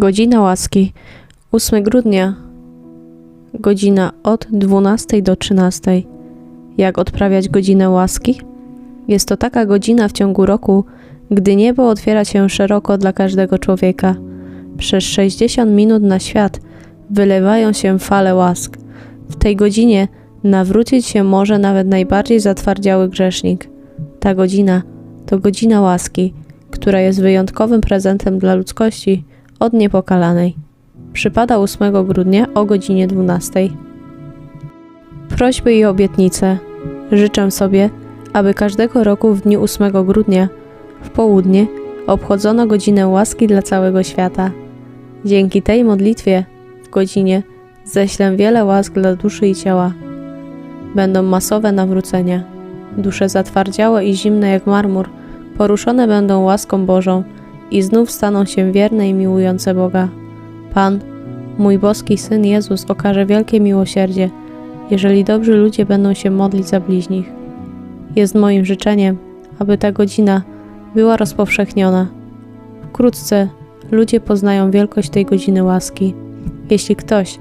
Godzina łaski. 8 grudnia. Godzina od 12 do 13. Jak odprawiać godzinę łaski? Jest to taka godzina w ciągu roku, gdy niebo otwiera się szeroko dla każdego człowieka. Przez 60 minut na świat wylewają się fale łask. W tej godzinie nawrócić się może nawet najbardziej zatwardziały grzesznik. Ta godzina to godzina łaski, która jest wyjątkowym prezentem dla ludzkości od niepokalanej. Przypada 8 grudnia o godzinie 12. Prośby i obietnice. Życzę sobie, aby każdego roku w dniu 8 grudnia w południe obchodzono godzinę łaski dla całego świata. Dzięki tej modlitwie w godzinie ześlę wiele łask dla duszy i ciała. Będą masowe nawrócenia. Dusze zatwardziałe i zimne jak marmur poruszone będą łaską Bożą i znów staną się wierne i miłujące Boga. Pan, mój boski Syn Jezus okaże wielkie miłosierdzie, jeżeli dobrzy ludzie będą się modlić za bliźnich. Jest moim życzeniem, aby ta godzina była rozpowszechniona. Wkrótce ludzie poznają wielkość tej godziny łaski. Jeśli ktoś